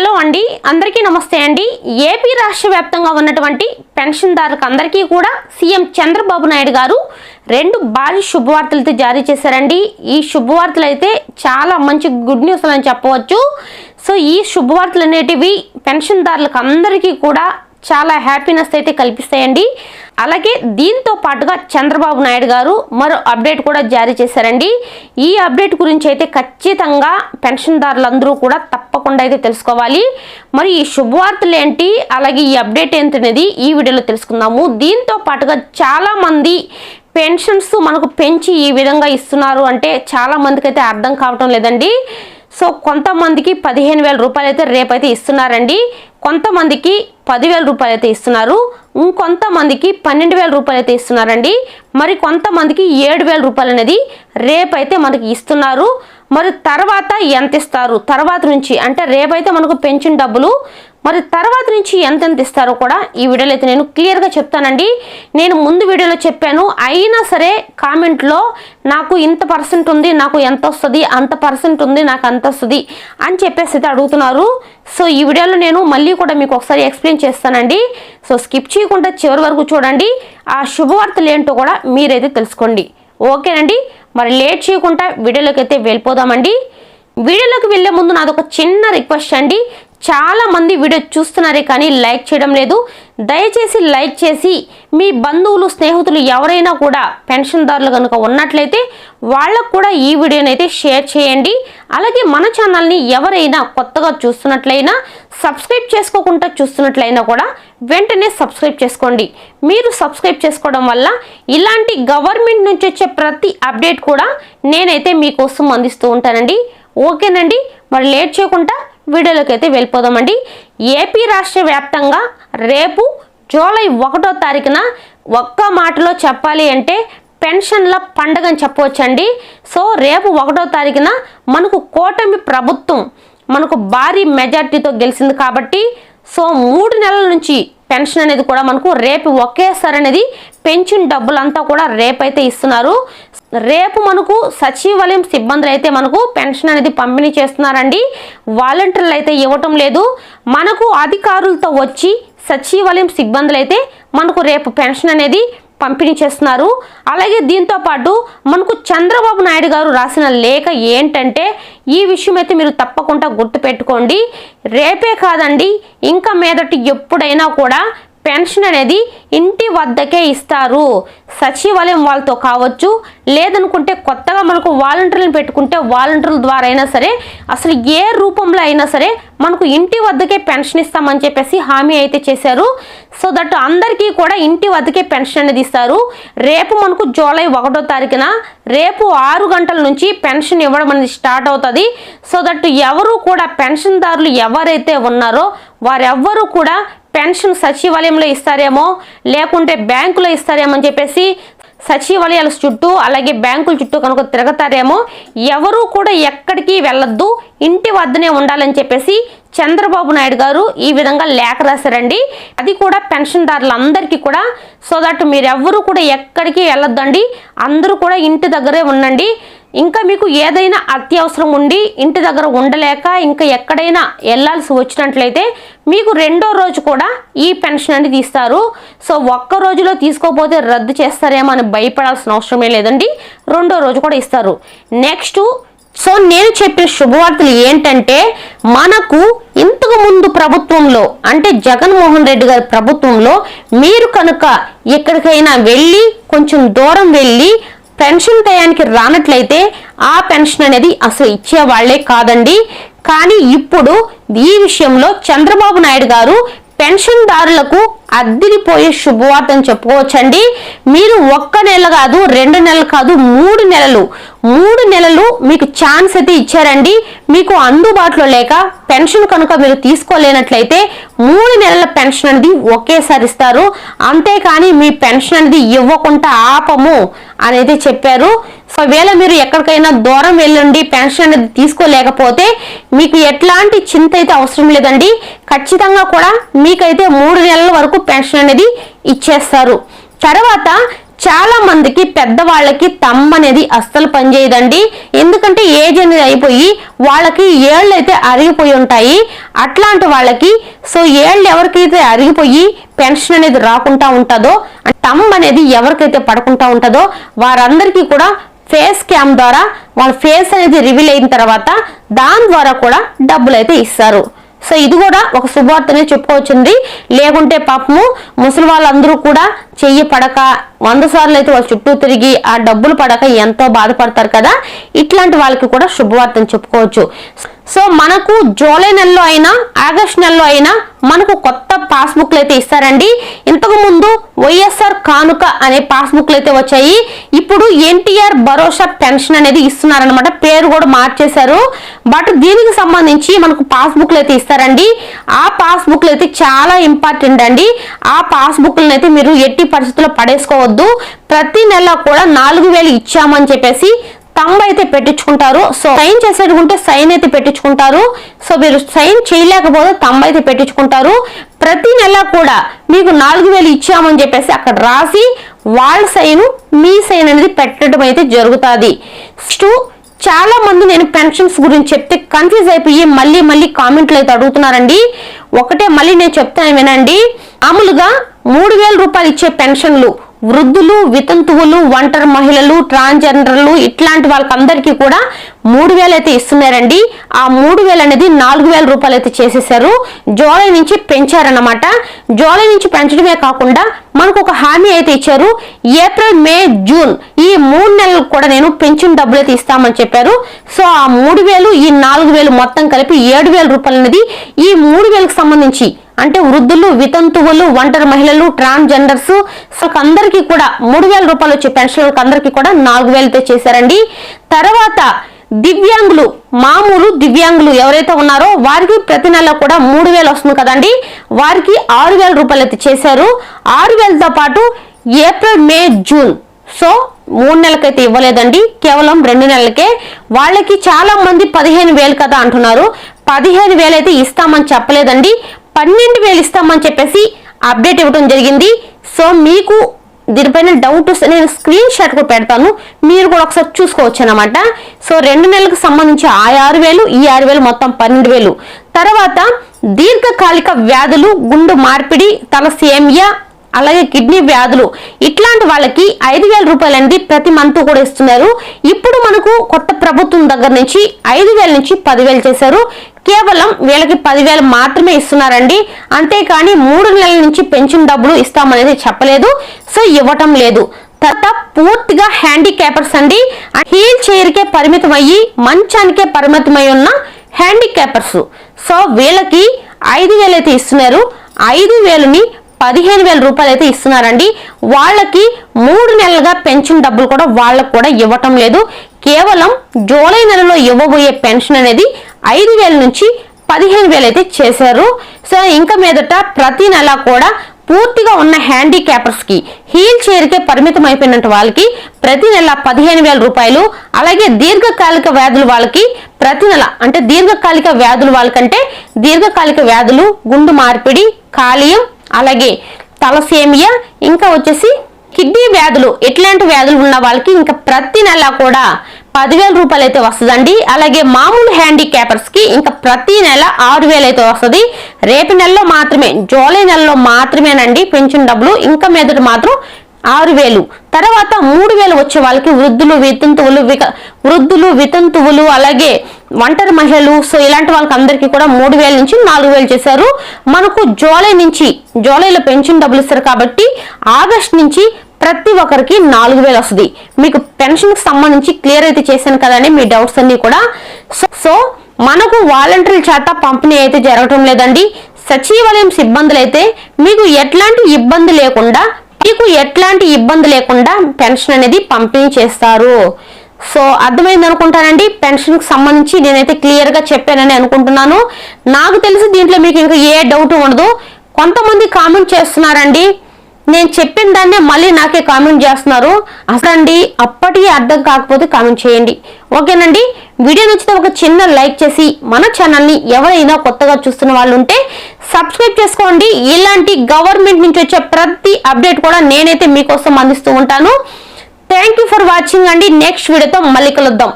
Hello అండి. అందరికీ నమస్తే అండి. ఏపీ రాష్ట్ర వ్యాప్తంగా ఉన్నటువంటి పెన్షన్దారులకు అందరికీ కూడా సీఎం చంద్రబాబు నాయుడు గారు రెండు భారీ శుభవార్తలతో జారీ చేశారండి. ఈ శుభవార్తలు అయితే చాలా మంచి గుడ్ న్యూస్ అని చెప్పవచ్చు. సో ఈ శుభవార్తలు అనేటివి పెన్షన్దారులకు అందరికీ కూడా చాలా హ్యాపీనెస్ అయితే కల్పిస్తాయండి. అలాగే దీంతో పాటుగా చంద్రబాబు నాయుడు గారు మరో అప్డేట్ కూడా జారీ చేశారండి. ఈ అప్డేట్ గురించి అయితే ఖచ్చితంగా పెన్షన్దారులందరూ కూడా తప్పకుండా అయితే తెలుసుకోవాలి. మరి ఈ శుభవార్తలు ఏంటి? అలాగే ఈ అప్డేట్ ఏంటనేది ఈ వీడియోలో తెలుసుకుందాము. దీంతో పాటుగా చాలామంది పెన్షన్స్ మనకు పెంచి ఈ విధంగా ఇస్తున్నారు అంటే చాలా మందికి అయితే అర్థం కావటం లేదండి. సో కొంతమందికి పదిహేను వేల రూపాయలు అయితే రేపైతే ఇస్తున్నారండి. కొంతమందికి పదివేల రూపాయలు అయితే ఇస్తున్నారు. ఇంకొంతమందికి పన్నెండు వేల రూపాయలు అయితే ఇస్తున్నారండి. మరి కొంతమందికి ఏడు వేల రూపాయలు అనేది రేపైతే మనకి ఇస్తున్నారు. మరి తర్వాత ఎంత ఇస్తారు? తర్వాత నుంచి అంటే రేపైతే మనకు పెన్షన్ డబ్బులు మరి తర్వాత నుంచి ఎంతెంత ఇస్తారో కూడా ఈ వీడియోలో అయితే నేను క్లియర్గా చెప్తానండి. నేను ముందు వీడియోలో చెప్పాను అయినా సరే కామెంట్లో నాకు ఇంత పర్సెంట్ ఉంది నాకు ఎంత వస్తుంది అంత పర్సెంట్ ఉంది నాకు అంత వస్తుంది అని చెప్పేసి అయితే అడుగుతున్నారు. సో ఈ వీడియోలో నేను మళ్ళీ కూడా మీకు ఒకసారి ఎక్స్ప్లెయిన్ చేస్తానండి. సో స్కిప్ చేయకుండా చివరి వరకు చూడండి. ఆ శుభవార్తలు ఏంటో కూడా మీరైతే తెలుసుకోండి. ఓకేనండి? మరి లేట్ చేయకుండా వీడియోలోకి అయితే వెళ్ళిపోదామండి. వీడియోలోకి వెళ్ళే ముందు నాదొక చిన్న రిక్వెస్ట్ అండి. చాలా మంది వీడియో చూస్తున్నారే కానీ లైక్ చేయడం లేదు. దయచేసి లైక్ చేసి మీ బంధువులు స్నేహితులు ఎవరైనా కూడా పెన్షన్దారులు కనుక ఉన్నట్లయితే వాళ్ళకు కూడా ఈ వీడియోని అయితే షేర్ చేయండి. అలాగే మన ఛానల్ని ఎవరైనా కొత్తగా చూస్తున్నట్లయినా సబ్స్క్రైబ్ చేసుకోకుండా చూస్తున్నట్లయినా కూడా వెంటనే సబ్స్క్రైబ్ చేసుకోండి. మీరు సబ్స్క్రైబ్ చేసుకోవడం వల్ల ఇలాంటి గవర్నమెంట్ నుంచి వచ్చే ప్రతి అప్డేట్ కూడా నేనైతే మీకోసం అందిస్తూ ఉంటానండి. ఓకేనండి? మరి లేట్ చేయకుండా వీడియోలోకి అయితే వెళ్ళిపోదామండి. ఏపీ రాష్ట్ర వ్యాప్తంగా రేపు జూలై ఒకటో తారీఖున ఒక్క మాటలో చెప్పాలి అంటే పెన్షన్ల పండగ అని చెప్పవచ్చండి. సో రేపు ఒకటో తారీఖున మనకు కూటమి ప్రభుత్వం మనకు భారీ మెజార్టీతో గెలిచింది కాబట్టి సో మూడు నెలల నుంచి పెన్షన్ అనేది కూడా మనకు రేపు ఒకేసారి అనేది పెన్షన్ డబ్బులంతా కూడా రేపైతే ఇస్తున్నారు. రేపు మనకు సచివాలయం సిబ్బందులు అయితే మనకు పెన్షన్ అనేది పంపిణీ చేస్తున్నారండి. వాలంటీర్లు అయితే ఇవ్వటం లేదు. మనకు అధికారులతో వచ్చి సచివాలయం సిబ్బందులు అయితే మనకు రేపు పెన్షన్ అనేది పంపిణీ చేస్తున్నారు. అలాగే దీంతో పాటు మనకు చంద్రబాబు నాయుడు గారు రాసిన లేఖ ఏంటంటే ఈ విషయం అయితే మీరు తప్పకుండా గుర్తుపెట్టుకోండి. రేపే కాదండి ఇంకా మీదటి ఎప్పుడైనా కూడా పెన్షన్ అనేది ఇంటి వద్దకే ఇస్తారు. సచివాలయం వాళ్ళతో కావచ్చు లేదనుకుంటే కొత్తగా మనకు వాలంటీర్లను పెట్టుకుంటే వాలంటీర్ల ద్వారా అయినా సరే అసలు ఏ రూపంలో అయినా సరే మనకు ఇంటి వద్దకే పెన్షన్ ఇస్తామని చెప్పేసి హామీ అయితే చేశారు. సో దట్ అందరికీ కూడా ఇంటి వద్దకే పెన్షన్ అనేది ఇస్తారు. రేపు మనకు జూలై ఒకటో తారీఖున రేపు ఆరు గంటల నుంచి పెన్షన్ ఇవ్వడం అనేది స్టార్ట్ అవుతుంది. సో దట్ ఎవరు కూడా పెన్షన్దారులు ఎవరైతే ఉన్నారో వారెవ్వరూ కూడా పెన్షన్ సచివాలయంలో ఇస్తారేమో లేకుంటే బ్యాంకులో ఇస్తారేమో అని చెప్పేసి సచివాలయాల చుట్టూ అలాగే బ్యాంకుల చుట్టూ కనుక తిరగతారేమో ఎవరు కూడా ఎక్కడికి వెళ్ళొద్దు ఇంటి వద్దనే ఉండాలని చెప్పేసి చంద్రబాబు నాయుడు గారు ఈ విధంగా లేఖ రాశారండి. అది కూడా పెన్షన్దారులందరికీ కూడా సో దట్ మీరెవ్వరూ కూడా ఎక్కడికి వెళ్ళొద్దండి అందరూ కూడా ఇంటి దగ్గరే ఉండండి. ఇంకా మీకు ఏదైనా అత్యవసరం ఉండి ఇంటి దగ్గర ఉండలేక ఇంకా ఎక్కడైనా వెళ్ళాల్సి వచ్చినట్లయితే మీకు రెండో రోజు కూడా ఈ పెన్షన్ అనేది ఇస్తారు. సో ఒక్క రోజులో తీసుకోకపోతే రద్దు చేస్తారేమో అని భయపడాల్సిన అవసరమే లేదండి. రెండో రోజు కూడా ఇస్తారు. నెక్స్ట్ సో నేను చెప్పిన శుభవార్తలు ఏంటంటే మనకు ఇంతకు ముందు ప్రభుత్వంలో అంటే జగన్మోహన్ రెడ్డి గారి ప్రభుత్వంలో మీరు కనుక ఎక్కడికైనా వెళ్ళి కొంచెం దూరం వెళ్ళి పెన్షన్ టయానికి రానట్లయితే ఆ పెన్షన్ అనేది అసలు ఇచ్చేవాళ్ళే కాదండి. కానీ ఇప్పుడు ఈ విషయంలో చంద్రబాబు నాయుడు గారు పెన్షన్దారులకు అద్దిరిపోయే శుభవార్త అని చెప్పుకోవచ్చండి. మీరు ఒక్క నెల కాదు రెండు నెలలు కాదు మూడు నెలలు. మూడు నెలలు మీకు ఛాన్స్ అయితే ఇచ్చారండి. మీకు అందుబాటులో లేక పెన్షన్ కనుక మీరు తీసుకోలేనట్లయితే మూడు నెలల పెన్షన్ అనేది ఒకేసారి ఇస్తారు. అంతేకాని మీ పెన్షన్ అనేది ఇవ్వకుండా ఆపము అనేది చెప్పారు. సో వేళ మీరు ఎక్కడికైనా దూరం వెళ్ళండి పెన్షన్ అనేది తీసుకోలేకపోతే మీకు ఎట్లాంటి చింత అయితే అవసరం లేదండి. ఖచ్చితంగా కూడా మీకైతే మూడు నెలల వరకు పెన్షన్ అనేది ఇచ్చేస్తారు. తర్వాత చాలా మందికి పెద్దవాళ్ళకి తమ్మ అనేది అస్సలు పనిచేయదండి. ఎందుకంటే ఏజ్ అనేది అయిపోయి వాళ్ళకి ఏళ్ళు అయితే అరిగిపోయి ఉంటాయి. అట్లాంటి వాళ్ళకి సో ఏళ్ళు ఎవరికైతే అరిగిపోయి పెన్షన్ అనేది రాకుండా ఉంటుందో తమ్ అనేది ఎవరికైతే పడకుండా ఉంటుందో వారందరికీ కూడా ఫేస్ క్యామ్ ద్వారా వాళ్ళ ఫేస్ అనేది రివీల్ అయిన తర్వాత దాని ద్వారా కూడా డబ్బులు అయితే ఇస్తారు. సో ఇది కూడా ఒక శుభవార్తనే చెప్పుకోవచ్చండి. లేకుంటే పాపము ముసలి వాళ్ళందరూ కూడా చెయ్యి పడక వంద సార్లు అయితే వాళ్ళ చుట్టూ తిరిగి ఆ డబ్బులు పడక ఎంతో బాధపడతారు కదా. ఇట్లాంటి వాళ్ళకి కూడా శుభవార్తను చెప్పుకోవచ్చు. సో మనకు జూలై నెలలో అయినా ఆగస్ట్ నెలలో అయినా మనకు కొత్త పాస్బుక్లు అయితే ఇస్తారండి. ఇంతకు ముందు వైఎస్ఆర్ కానుక అనే పాస్బుక్లు అయితే వచ్చాయి. ఇప్పుడు ఎన్టీఆర్ భరోసా పెన్షన్ అనేది ఇస్తున్నారనమాట పేరు కూడా మార్చేశారు. బట్ దీనికి సంబంధించి మనకు పాస్బుక్లు అయితే ఇస్తారండి. ఆ పాస్బుక్లు అయితే చాలా ఇంపార్టెంట్ అండి. ఆ పాస్బుక్లను అయితే మీరు ఎట్టి పరిస్థితుల్లో పడేసుకోవద్దు. ప్రతి నెల కూడా నాలుగు వేలు ఇచ్చామని చెప్పేసి తంబ అయితే పెట్టించుకుంటారు. సో సైన్ చేసేటుకుంటే సైన్ అయితే పెట్టించుకుంటారు. సో మీరు సైన్ చేయలేకపోతే తంబ అయితే పెట్టించుకుంటారు. ప్రతి నెల కూడా మీకు నాలుగు వేలు ఇచ్చామని చెప్పేసి అక్కడ రాసి వాళ్ళ సైన్ మీ సైన్ అనేది పెట్టడం అయితే జరుగుతుంది. నెక్స్ట్ చాలా మంది నేను పెన్షన్స్ గురించి చెప్తే కన్ఫ్యూజ్ అయిపోయి మళ్ళీ మళ్ళీ కామెంట్లు అయితే అడుగుతున్నారండి. ఒకటే మళ్ళీ నేను చెప్తాను వినండి. మామూలుగా మూడు వేల రూపాయలు ఇచ్చే పెన్షన్లు వృద్ధులు వితంతువులు ఒంటరి మహిళలు ట్రాన్స్జెండర్లు ఇట్లాంటి వాళ్ళకందరికీ కూడా మూడు వేలు అయితే ఇస్తున్నారండి. ఆ మూడు వేలు అనేది నాలుగు వేల రూపాయలు అయితే చేసేసారు జూలై నుంచి పెంచారన్నమాట. జూలై నుంచి పెంచడమే కాకుండా మనకు ఒక హామీ అయితే ఇచ్చారు. ఏప్రిల్ మే జూన్ ఈ మూడు నెలలు కూడా నేను పెన్షన్ డబ్బులు అయితే ఇస్తామని చెప్పారు. సో ఆ మూడు వేలు ఈ నాలుగు వేలు మొత్తం కలిపి ఏడు వేల రూపాయలు అనేది ఈ మూడు వేలకు సంబంధించి అంటే వృద్ధులు వితంతువులు ఒంటరి మహిళలు ట్రాన్స్జెండర్స్ అందరికీ కూడా మూడు వేల రూపాయలు వచ్చే పెన్షన్లకు అందరికీ కూడా నాలుగు వేలతో చేశారండి. తర్వాత దివ్యాంగులు మామూలు దివ్యాంగులు ఎవరైతే ఉన్నారో వారికి ప్రతి నెల కూడా మూడు వేలు వస్తుంది కదండి. వారికి ఆరు వేల రూపాయలు అయితే చేశారు. ఆరు వేలతో పాటు ఏప్రిల్ మే జూన్. సో మూడు నెలలకైతే ఇవ్వలేదండి. కేవలం రెండు నెలలకే. వాళ్ళకి చాలా మంది పదిహేను వేలు కదా అంటున్నారు. పదిహేను వేలు అయితే ఇస్తామని చెప్పలేదండి. పన్నెండు వేలు ఇస్తామని చెప్పేసి అప్డేట్ ఇవ్వడం జరిగింది. సో మీకు దీనిపైన డౌట్ వస్తే నేను స్క్రీన్ షాట్ కూడా పెడతాను. మీరు కూడా ఒకసారి చూసుకోవచ్చు అనమాట సో రెండు నెలలకు సంబంధించి ఆ ఆరు వేలు ఈ ఆరు వేలు మొత్తం పన్నెండు వేలు తర్వాత దీర్ఘకాలిక వ్యాధులు గుండు మార్పిడి తలసేమియా అలాగే కిడ్నీ వ్యాధులు. ఇట్లాంటి వాళ్ళకి ఐదు వేల రూపాయలు అనేది ప్రతి మంత్ కూడా ఇస్తున్నారు. ఇప్పుడు మనకు కొత్త ప్రభుత్వం దగ్గర నుంచి ఐదు వేల నుంచి పదివేలు చేశారు. కేవలం వీళ్ళకి పదివేలు మాత్రమే ఇస్తున్నారండి. అంతేకాని మూడు నెలల నుంచి పెన్షన్ డబ్బులు ఇస్తామనేది చెప్పలేదు. సో ఇవ్వటం లేదు. తర్వాత పూర్తిగా హ్యాండిక్యాపర్స్ అండి. హీల్ చైర్కే పరిమితం అయ్యి మంచానికే పరిమితమై ఉన్న హ్యాండిక్యాపర్స్. సో వీళ్ళకి ఐదు వేలు అయితే ఇస్తున్నారు. ఐదు వేలుని పదిహేను వేల రూపాయలు అయితే ఇస్తున్నారండి. వాళ్ళకి మూడు నెలలుగా పెన్షన్ డబ్బులు కూడా వాళ్ళకు కూడా ఇవ్వటం లేదు. కేవలం జూలై నెలలో ఇవ్వబోయే పెన్షన్ అనేది ఐదు వేల నుంచి పదిహేను వేలు అయితే చేశారు. సో ఇంకా మీదట ప్రతి నెల కూడా పూర్తిగా ఉన్న హ్యాండిక్యాపర్స్కి హీల్ చైర్కే పరిమితం అయిపోయినట్టు వాళ్ళకి ప్రతి నెల పదిహేను వేల రూపాయలు అలాగే దీర్ఘకాలిక వ్యాధులు వాళ్ళకి ప్రతి నెల అంటే దీర్ఘకాలిక వ్యాధులు వాళ్ళకంటే దీర్ఘకాలిక వ్యాధులు గుండు మార్పిడి కాలియం అలాగే తలసేమియా ఇంకా వచ్చేసి కిడ్నీ వ్యాధులు. ఎట్లాంటి వ్యాధులు ఉన్న వాళ్ళకి ఇంకా ప్రతి నెల కూడా పదివేల రూపాయలు అయితే వస్తుందండి. అలాగే మామూలు హ్యాండిక్యాపర్స్కి ఇంకా ప్రతి నెల ఆరు వేలు అయితే వస్తుంది. రేపు నెలలో మాత్రమే జూలై నెలలో మాత్రమేనండి పెన్షన్ డబ్బులు. ఇంకా మీదట మాత్రం ఆరు వేలు తర్వాత మూడు వేలు వచ్చే వాళ్ళకి వృద్ధులు వితంతువులు విక వృద్ధులు వితంతువులు అలాగే ఒంటరి మహిళలు. సో ఇలాంటి వాళ్ళకి అందరికీ కూడా మూడు వేల నుంచి నాలుగు వేలు చేశారు. మనకు జూలై నుంచి జూలైలో పెన్షన్ డబ్బులు ఇస్తారు కాబట్టి ఆగస్ట్ నుంచి ప్రతి ఒక్కరికి నాలుగు వేలు వస్తుంది. మీకు పెన్షన్కి సంబంధించి క్లియర్ అయితే చేశాను కదండి మీ డౌట్స్ అన్ని కూడా. సో మనకు వాలంటీర్ల చేత పంపిణీ అయితే జరగటం లేదండి. సచివాలయం సిబ్బందులు అయితే మీకు ఎట్లాంటి ఇబ్బంది లేకుండా మీకు ఎట్లాంటి ఇబ్బంది లేకుండా పెన్షన్ అనేది పంపిణీ చేస్తారు. సో అర్థమైంది అనుకుంటానండి. పెన్షన్కి సంబంధించి నేనైతే క్లియర్గా చెప్పానని అనుకుంటున్నాను. నాకు తెలిసి దీంట్లో మీకు ఇంకా ఏ డౌట్ ఉండదు. కొంతమంది కామెంట్ చేస్తున్నారండి. నేను చెప్పిన దాన్నే మళ్ళీ నాకే కామెంట్ చేస్తున్నారు. అసలండి అప్పటికే అర్థం కాకపోతే కామెంట్ చేయండి. ఓకేనండి? వీడియో నచ్చితే ఒక చిన్న లైక్ చేసి మన ఛానల్ని ఎవరైనా కొత్తగా చూస్తున్న వాళ్ళు ఉంటే సబ్స్క్రైబ్ చేసుకోండి. ఇలాంటి గవర్నమెంట్ నుంచి వచ్చే ప్రతి అప్డేట్ కూడా నేనైతే మీకోసం అందిస్తూ ఉంటాను. థ్యాంక్ యూ ఫర్ వాచింగ్ అండి. నెక్స్ట్ వీడియోతో మళ్ళీ కలుద్దాం.